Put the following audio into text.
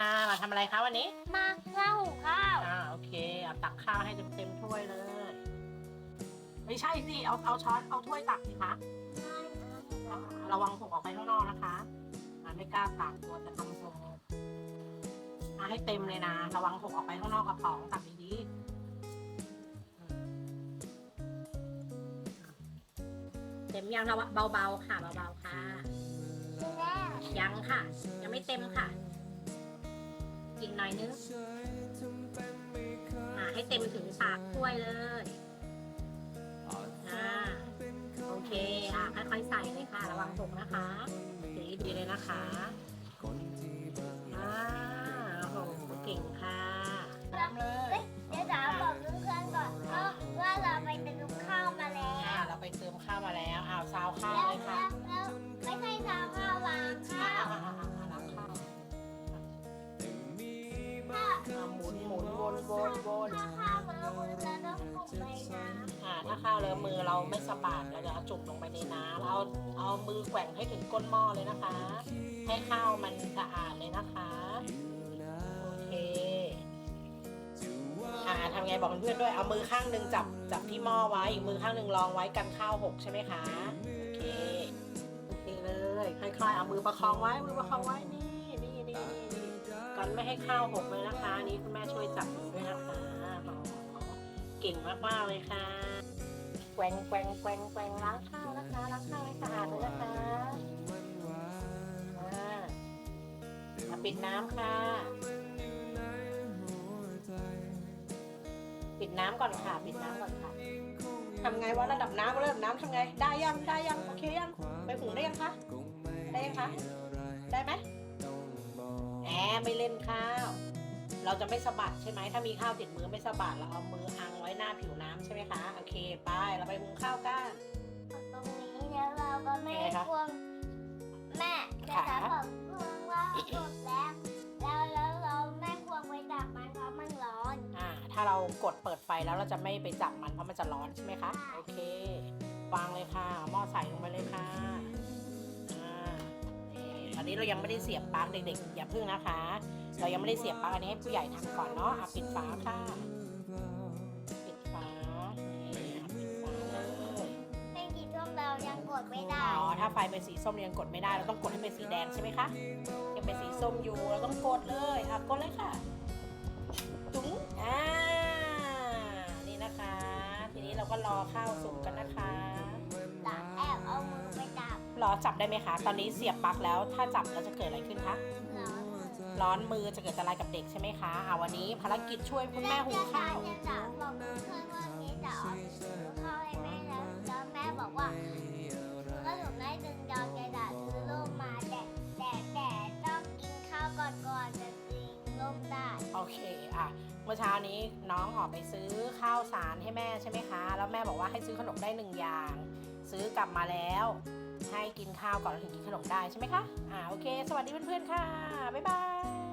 อ่ามาทำอะไรคะวันนี้มาข้าวหุงข้าวอ่าโอเคเอาตักข้าวให้เต็มๆถ้วยเลย ไม่ใช่สิเอาเอาช้อนเอาถ้วยตักสิคะอ่าระวังหกออกไปข้างนอกนะคะอ่าไม่กล้าตักกลัวจะทำทรงอ่าให้เต็มเลยนะระวังหกออกไปข้างนอกกระป๋องตักดีๆอืมเต็มยังระวังเบาๆค่ะเบาๆค่ะแม่ยังค่ะ ยังไม่เต็มค่ะ อีกหน่อยนึงอ่าให้เต็มถึงปากถ้วยเลยอ่าโอเคอ่าค่อยๆใส่เลยค่ะระวังหกนะคะสีดีเลยนะคะอ่าโอ้โหเก่งค่ะน้ำเลยเดี๋ยวจ๋าบอกเพื่อนๆก่อนเพราะว่าเราไปเติมข้าวมาแล้อ่าวเราไปเติมข้าวมาแล้วอ้าวซาวข้าวแล้วเลยค่ะ มุนหมุนวนวนวนถ้าข้าวมันลงจะต้องปรุงไปนะอ่าถ้าข้าวเลอะมือเราไม่สะบัดเราจะเอาจุกลงไปในน้ำเราเอาเอามือแกว่งให้ถึงก้นหม้อเลยนะคะ ให้ข้าวมันสะอาดเลยนะคะโอเคอ่าทำไงบอกเพื่อนๆด้วยเอามือข้างหนึ่งจับจับที่หม้อไว้อีกมือข้างหนึ่งรองไว้กันข้าวหกใช่ไหมคะโอเคโอเคเลยค่อยๆเอามือประคองไว้มือประคองไว้นี่นี่นี่นี่นี่ กันไม่ให้ข้าวหกเลยนะคะนี่คุณแม่ช่วยจับมือด้วยนะคะอ๋อเก่งมากๆเลยค่ะแกว่งแกว่งแกว่งแกว่งล้างข้าวนะคะล้างข้าวให้สะอาดเลยนะคะอ่าปิดน้ำค่ะ ปิดน้ำก่อนค่ะ ปิดน้ำก่อนค่ะทำไงวะระดับน้ำระดับน้ำทำไง ได้ยังได้ยังโอเคยังไปหุงได้ยังคะได้ยังคะได้ไหม ไม่เล่นข้าว เราจะไม่สะบัดใช่ไหมถ้ามีข้าวติดมือไม่สะบัดเราเอามืออังไว้หน้าผิวน้ำใช่ไหมคะโอเคไปเราไปหุงข้าวกันตรงนี้แล้วเราก็ไม่ยังไงคะควงแม่เดี๋ยวจ๋าบอกเพื่อนว่าหมดแล้วแล้วแล้วเราไม่ควงไปดับมันเพราะมันร้อน อ่า ถ้าเรากดเปิดไฟแล้วเราจะไม่ไปจับมันเพราะมันจะร้อนใช่ไหมคะ โอเค วางเลยค่ะ หม้อใส่ลงไปเลยค่ะอ่านี่ต อนนี้เรายังไม่ได้เสียบปลั๊กเด็กๆอย่าพึ่งนะคะ เรายังไม่ได้เสียบปลั๊กอันนี้ให้ผู้ใหญ่ทำก่อนเนาะอะปิดฝาค่ะปิดฝานี่อะปิดฝาเลยเป็นกี่ช่วงเรายังกดไม่ได้อ๋อถ้าไฟเป็นสีส้มยังกดไม่ได้เราต้องกดให้เป็นสีแดงใช่ไหมคะยังเป็นสีส้มอยู่เราต้องกดเลยอะกดเลยค่ะจุ๋งอ่านี่นะคะ ทีนี้เราก็รอข้าวสุกกัน จับรอจับได้ไหมคะ ตอนนี้เสียบปลั๊กแล้ว ถ้าจับแล้วจะเกิดอะไรขึ้นคะ ร้อนมือจะเกิดอะไรกับเด็กใช่ไหมคะอ่าวันนี้ภารกิจช่วยคุณแม่หุงข้าวจะจ๋าบอกเพื่อนว่านี้จะเอาซื้อข้าวให้แม่แล้วแล้วแม่บอกว่าก็หนูได้ดึงจองจะดาซื้อร่มมาแต่แต่แต่ต้องกินข้าวก่อนก่อนจะกินร่มได้โอเคอะเมื่อเช้านี้น้องออกไปซื้อข้าวสารให้แม่ใช่ไหมคะ แล้วแม่บอกว่าให้ซื้อขนมได้หนึ่งอย่าง ซื้อกลับมาแล้ว ให้กินข้าวก่อนแล้วถึงกินขนมได้ใช่ไหมคะ อ่าโอเค สวัสดีเพื่อนๆค่ะ บ๊ายบาย